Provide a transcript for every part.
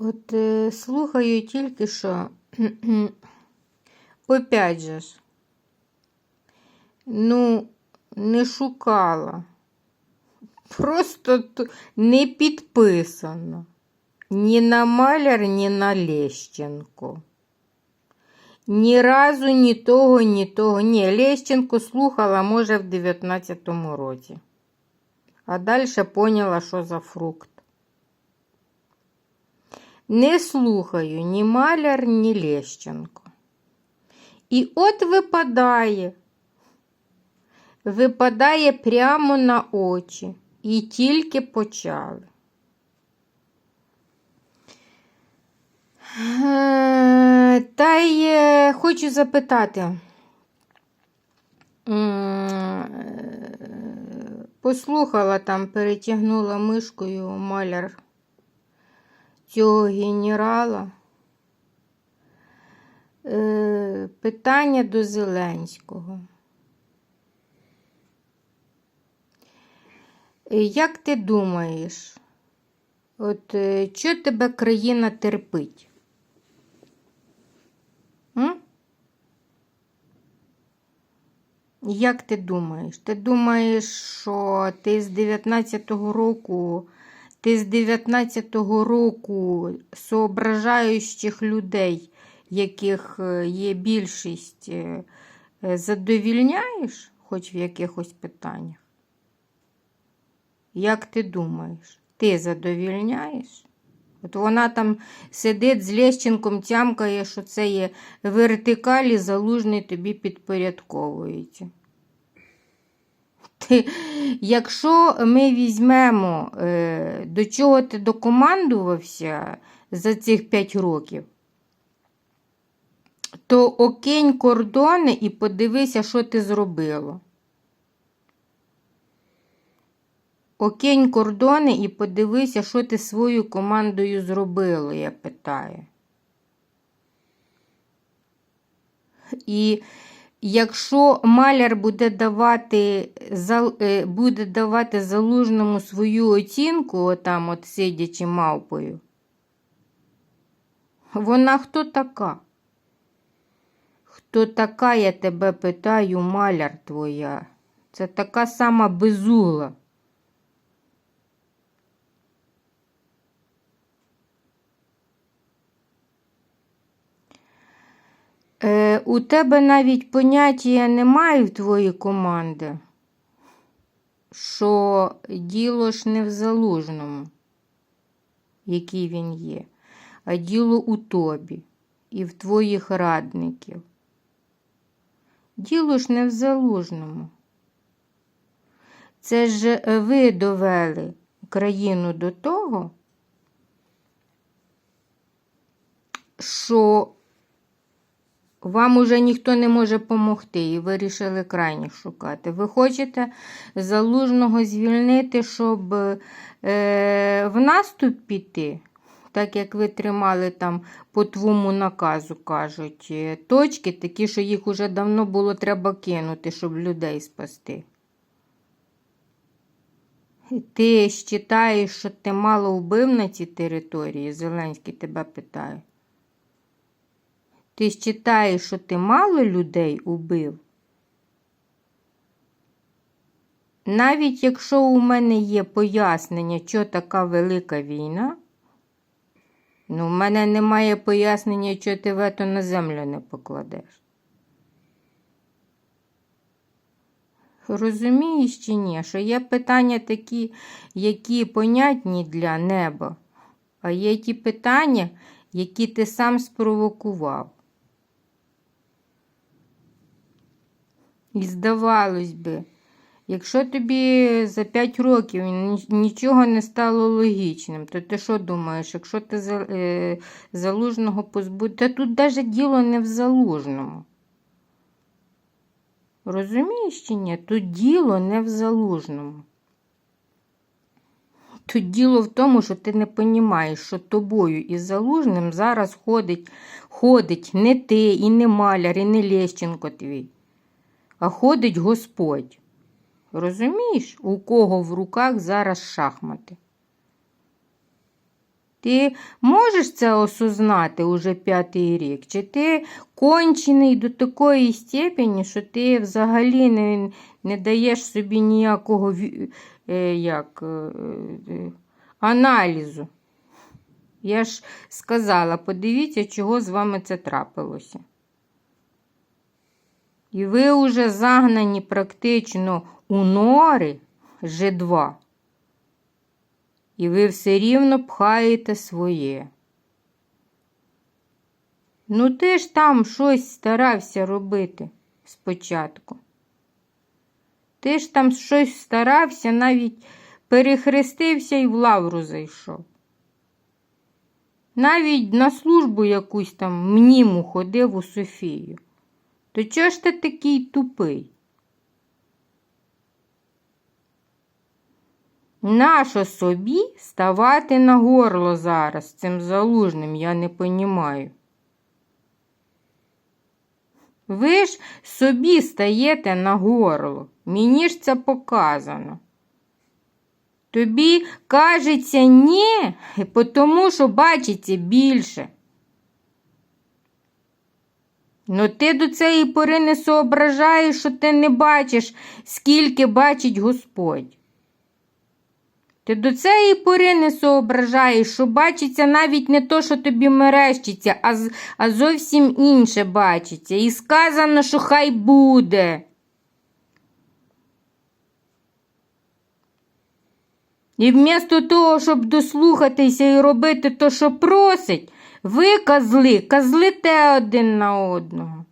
От е, слухаю тільки що. Опять же ж. Ну, не шукала. Просто не підписано. Ні на Маляр, ні на Лещенко. Ні разу ні того, ні того. Ні, Лещенко слухала, може, в 19-му році. А далі поняла, що за фрукт. Не слухаю ні Маляр, ні Лещенко. І от випадає, випадає прямо на очі. І тільки почали. Е, Та й е, хочу запитати. Е, Послухала там, перетягнула мишкою маляр цього генерала. Е, Питання до Зеленського. Як ти думаєш, от е, що тебе країна терпить? М? Як ти думаєш? Ти думаєш, що ти з 19-го року, ти з 19-го року соображаючих людей, яких е, є більшість, е, е, задовільняєш хоч в якихось питаннях? Як ти думаєш, ти задовільняєш? От вона там сидить з Лещенком, тямкає, що це є вертикалі, залужний тобі підпорядковується. Ти, якщо ми візьмемо, е, до чого ти докомандувався за цих 5 років, то окинь кордони і подивися, що ти зробило. Окинь кордони і подивися, що ти свою командою зробило, я питаю. І якщо маляр буде давати, е, буде давати залужному свою оцінку, отам от сидячи мавпою, вона хто така? Хто така, я тебе питаю, маляр твоя? Це така сама безугла. Е, у тебе навіть поняття немає в твоїй команди, що діло ж не в залужному, який він є, а діло у тобі і в твоїх радників. Діло ж не в залужному. Це ж ви довели країну до того, що вам уже ніхто не може допомогти, і вирішили крайніх шукати. Ви хочете залужного звільнити, щоб е, в наступ піти, так як ви тримали там по твому наказу, кажуть, е, точки, такі, що їх уже давно було треба кинути, щоб людей спасти. Ти вважаєш, що ти мало вбив на цій території? Зеленський тебе питає. Ти вважаєш, що ти мало людей убив? Навіть якщо у мене є пояснення, що така велика війна, ну, в мене немає пояснення, що ти вето на землю не покладеш. Розумієш чи ні, що є питання такі, які понятні для неба, а є ті питання, які ти сам спровокував. І здавалось би, якщо тобі за 5 років нічого не стало логічним, то ти що думаєш, якщо ти е, залужного позбудеш, та тут навіть діло не в залужному. Розумієш чи ні? Тут діло не в залужному. Тут діло в тому, що ти не розумієш, що тобою і залужним зараз ходить, ходить не ти, і не маляр, і не Лещенко твій, а ходить Господь. Розумієш, у кого в руках зараз шахмати? Ти можеш це осознати уже п'ятий рік? Чи ти кончений до такої степені, що ти взагалі не, не даєш собі ніякого е, як, е, е, аналізу? Я ж сказала, подивіться, чого з вами це трапилося. І ви вже загнані практично у нори Ж2. І ви все рівно пхаєте своє. Ну, ти ж там щось старався робити спочатку. Ти ж там щось старався, навіть перехрестився і в лавру зайшов. Навіть на службу якусь там мніму ходив у Софію. То чого ж ти такий тупий? Нащо собі ставати на горло зараз цим залужним, я не понімаю. Ви ж собі стаєте на горло. Мені ж це показано. Тобі кажеться ні, тому що бачиться більше. Ну ти до цієї пори не соображаєш, що ти не бачиш, скільки бачить Господь. Ти до цієї пори не соображаєш, що бачиться навіть не то, що тобі мерещиться, а, а зовсім інше бачиться. І сказано, що хай буде. І вмісто того, щоб дослухатися і робити то, що просить, ви, козли, козлите один на одного.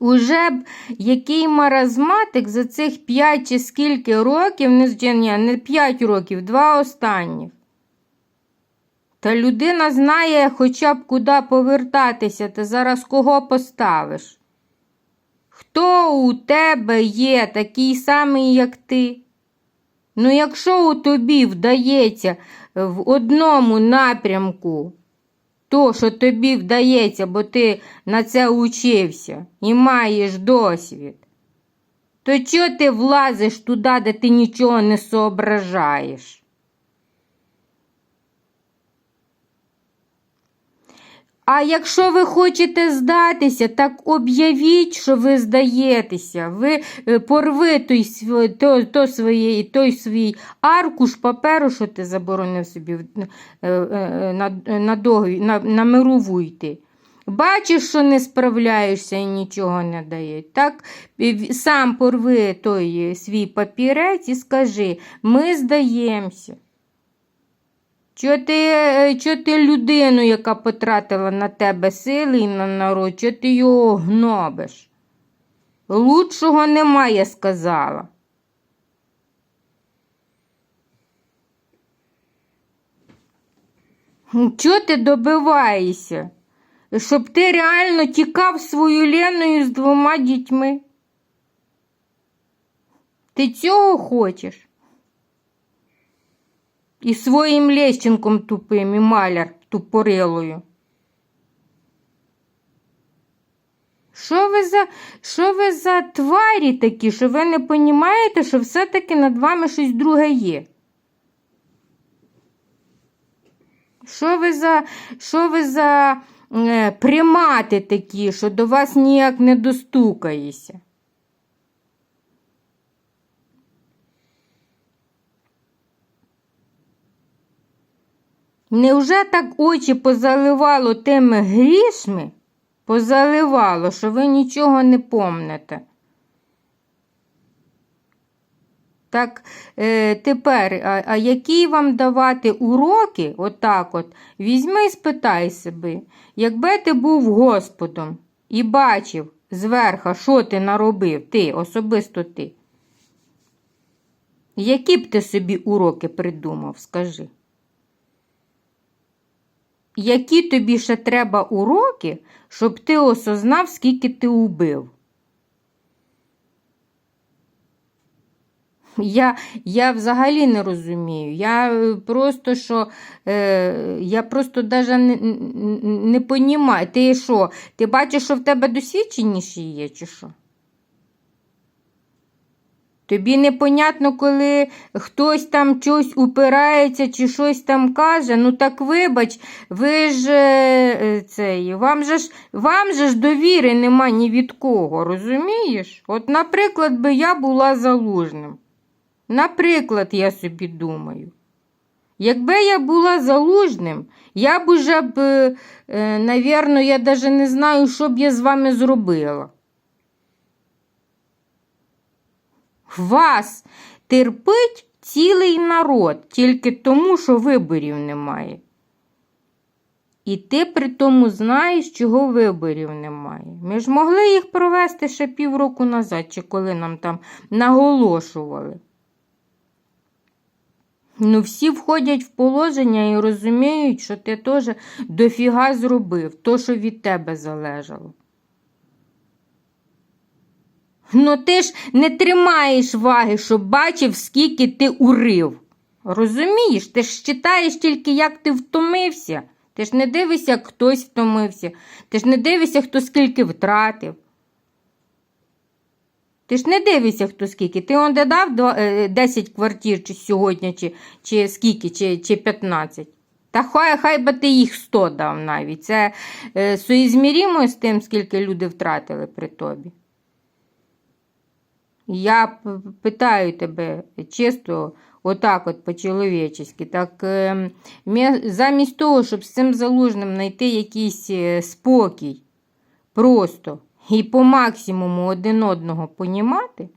Уже б який маразматик за цих п'ять чи скільки років, не, не п'ять років, два останніх. Та людина знає хоча б куди повертатися, ти зараз кого поставиш. Хто у тебе є такий самий, як ти? Ну, якщо у тобі вдається в одному напрямку, то, що тобі вдається, бо ти на це учився і маєш досвід, то чого ти влазиш туди, де ти нічого не соображаєш? А якщо ви хочете здатися, так об'явіть, що ви здаєтеся. Ви е, порви той, то, то своє, той свій аркуш паперу, що ти заборонив собі е, е, на, на, догові- на, на мирову йти. Бачиш, що не справляєшся і нічого не дає. Так сам порви той свій папірець і скажи: ми здаємося. Чого ти, е, чого ти людину, яка потратила на тебе сили і на народ, чого ти його гнобиш? Лучшого немає, сказала. Чого ти добиваєшся? Щоб ти реально тікав свою Леною з двома дітьми? Ти цього хочеш? І своїм Лещенком тупим, і маляр тупорилою. Що ви за що ви за тварі такі, що ви не розумієте, що все-таки над вами щось друге є? Що ви за що ви за е, примати такі, що до вас ніяк не достукаєшся? Невже так очі позаливало тими грішми? Позаливало, що ви нічого не помните. Так е, тепер, а, а які вам давати уроки, отак от, візьми і спитай себе, якби ти був Господом і бачив зверха, що ти наробив, ти, особисто ти, які б ти собі уроки придумав, скажи? Які тобі ще треба уроки, щоб ти осознав, скільки ти убив? Я я взагалі не розумію. Я е, просто що, е, я просто даже не, не понімаю. Ти що? Ти бачиш, що в тебе досвідченіші є, чи що? Тобі непонятно, коли хтось там щось упирається чи щось там каже. Ну так вибач, ви ж е, цей, вам же ж вам же ж довіри нема ні від кого, розумієш? От, наприклад, би я була залужним. Наприклад, я собі думаю. Якби я була залужним, я б уже б, е, е, навірно, я навіть не знаю, що б я з вами зробила. Вас терпить цілий народ тільки тому, що виборів немає. І ти при тому знаєш, чого виборів немає. Ми ж могли їх провести ще півроку назад, чи коли нам там наголошували. Ну, всі входять в положення і розуміють, що ти теж дофіга зробив, то, що від тебе залежало. Ну, ти ж не тримаєш ваги, щоб бачив, скільки ти урив. Розумієш, ти ж читаєш тільки, як ти втомився. Ти ж не дивишся, як хтось втомився. Ти ж не дивишся, хто скільки втратив. Ти ж не дивишся, хто скільки. Ти он де дав е, 10 квартир чи сьогодні, чи, чи скільки, чи, чи 15. Та хай, хай би ти їх 100 дав навіть. Це е, соізміримо з тим, скільки люди втратили при тобі. Я питаю тебе чисто, отак от по-чоловічески. Так замість того, щоб з цим залужним знайти якийсь е, спокій, просто і по максимуму один одного понімати,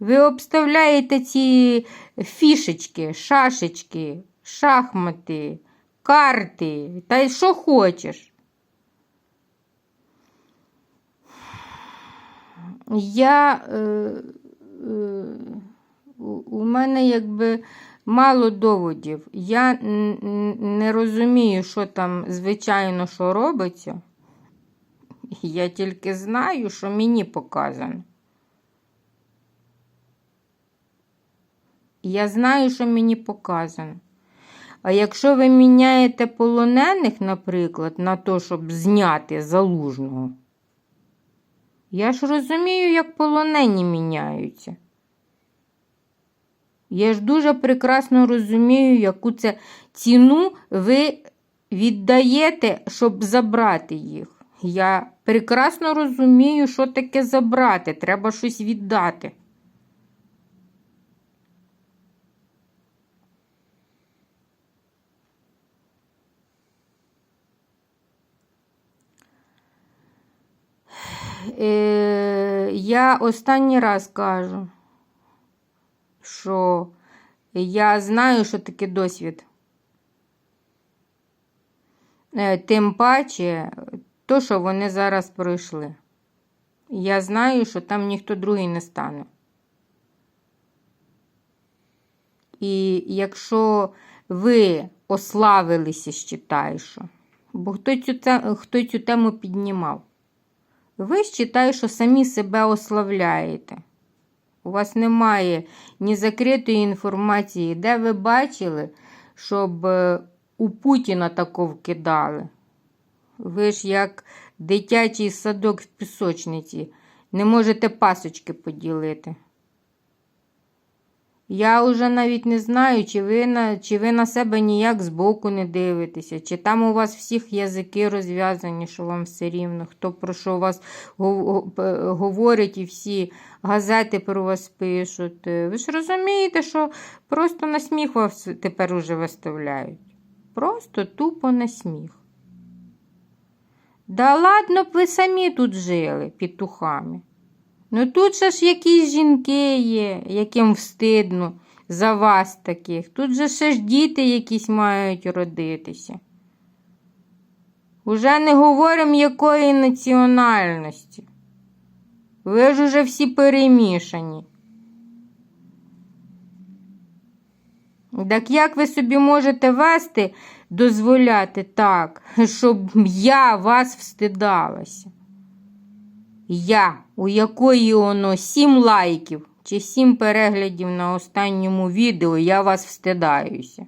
ви обставляєте ці фішечки, шашечки, шахмати, карти, та й що хочеш. Я е, е, у мене якби мало доводів. Я не розумію, що там звичайно що робиться. Я тільки знаю, що мені показано. Я знаю, що мені показано. А якщо ви міняєте полонених, наприклад, на те, щоб зняти залужного, я ж розумію, як полонені міняються. Я ж дуже прекрасно розумію, яку це ціну ви віддаєте, щоб забрати їх. Я прекрасно розумію, що таке забрати. Треба щось віддати. Е, я останній раз кажу, що я знаю, що таке досвід. Е, Тим паче, то, що вони зараз пройшли. Я знаю, що там ніхто другий не стане. І якщо ви ославилися, считай, що, бо хто цю, хто цю тему піднімав, ви вважаєте, що самі себе ославляєте. У вас немає ні закритої інформації, де ви бачили, щоб е, у Путіна тако вкидали. Ви ж як дитячий садок в пісочниці, не можете пасочки поділити. Я вже навіть не знаю, чи ви на, чи ви на себе ніяк збоку не дивитеся, чи там у вас всіх язики розв'язані, що вам все рівно, хто про що у вас гов- гов- говорить і всі газети про вас пишуть. Ви ж розумієте, що просто на сміх вас тепер уже виставляють. Просто тупо на сміх. Да ладно б ви самі тут жили петухами. Ну тут же ж якісь жінки є, яким встидно за вас таких. Тут же ще ж діти якісь мають родитися. Уже не говоримо якої національності. Ви ж уже всі перемішані. Так як ви собі можете вести, дозволяти так, щоб я вас встидалася? Я, у якої воно сім лайків чи сім переглядів на останньому відео, я вас встидаюся.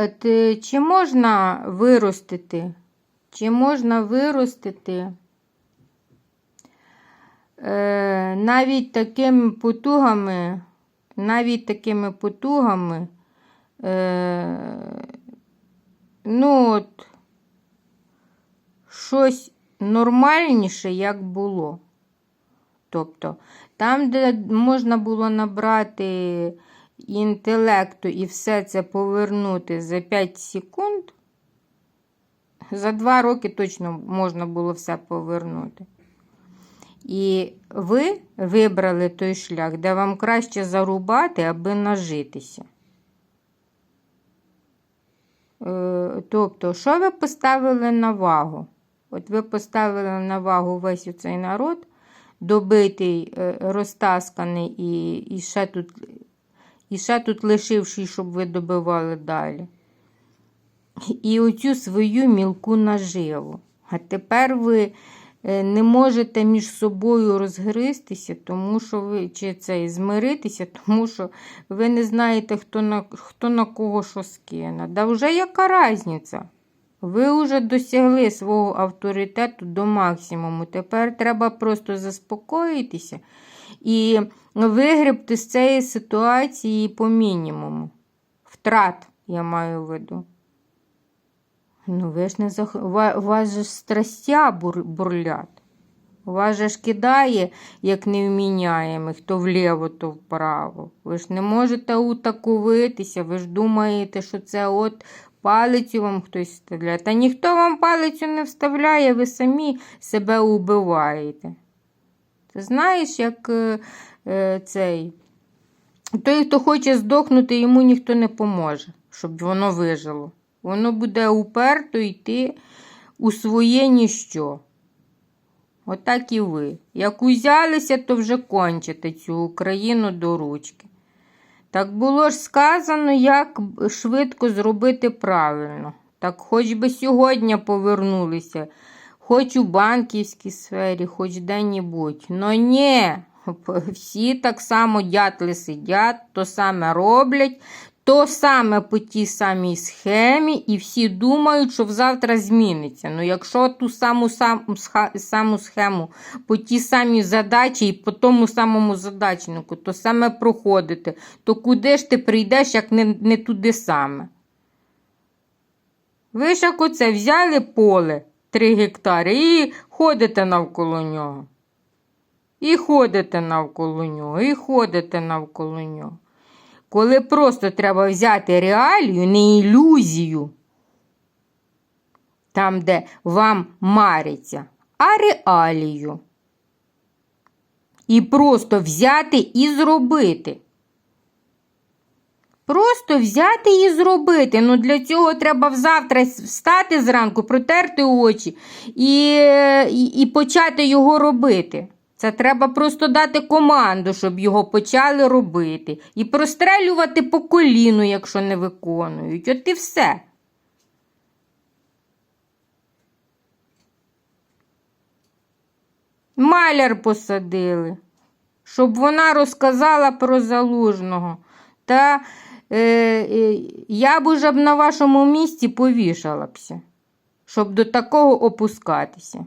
От, е, чи можна виростити? Чи можна виростити е, навіть такими потугами, навіть такими потугами, е, ну от, щось нормальніше, як було. Тобто, там, де можна було набрати інтелекту і все це повернути за 5 секунд, за 2 роки точно можна було все повернути. І ви вибрали той шлях, де вам краще зарубати, аби нажитися. Е, Тобто, що ви поставили на вагу? От ви поставили на вагу весь цей народ, добитий, е, розтасканий і, і, ще тут, і ще тут лишивший, щоб ви добивали далі. І оцю свою мілку наживу. А тепер ви е, не можете між собою розгристися, тому що ви чи це змиритися, тому що ви не знаєте, хто на, хто на кого що скине. Да вже яка різниця? Ви вже досягли свого авторитету до максимуму. Тепер треба просто заспокоїтися і вигребти з цієї ситуації по мінімуму. Втрат, я маю в виду. Ну, ви ж не зах... у вас же страстя бур... бурлять. У вас же ж кидає, як невміняємих, то вліво, то вправо. Ви ж не можете утаковитися, ви ж думаєте, що це от палицю вам хтось вставляє. Та ніхто вам палицю не вставляє, ви самі себе убиваєте. Знаєш, як е, е, цей. Той, хто хоче здохнути, йому ніхто не поможе, щоб воно вижило. Воно буде уперто йти у своє ніщо. Отак і ви. Як узялися, то вже кончите цю Україну до ручки. Так було ж сказано, як швидко зробити правильно. Так хоч би сьогодні повернулися, хоч у банківській сфері, хоч де-небудь. Но ні, всі так само дятли сидять, то саме роблять, то саме по тій самій схемі, і всі думають, що завтра зміниться. Ну, якщо ту саму, сам, сха- саму схему по тій самій задачі і по тому самому задачнику, то саме проходити, то куди ж ти прийдеш, як не, не туди саме? Ви ж як оце взяли поле 3 гектари і ходите навколо нього. І ходите навколо нього, і ходите навколо нього. Коли просто треба взяти реалію, не ілюзію, там, де вам мариться, а реалію. І просто взяти і зробити. Просто взяти і зробити. Ну, для цього треба завтра встати зранку, протерти очі і, і, і почати його робити. Це треба просто дати команду, щоб його почали робити. І прострелювати по коліну, якщо не виконують. От і все. Маляр посадили, щоб вона розказала про залужного. Та е, я б уже б на вашому місці повішала бся, щоб до такого опускатися.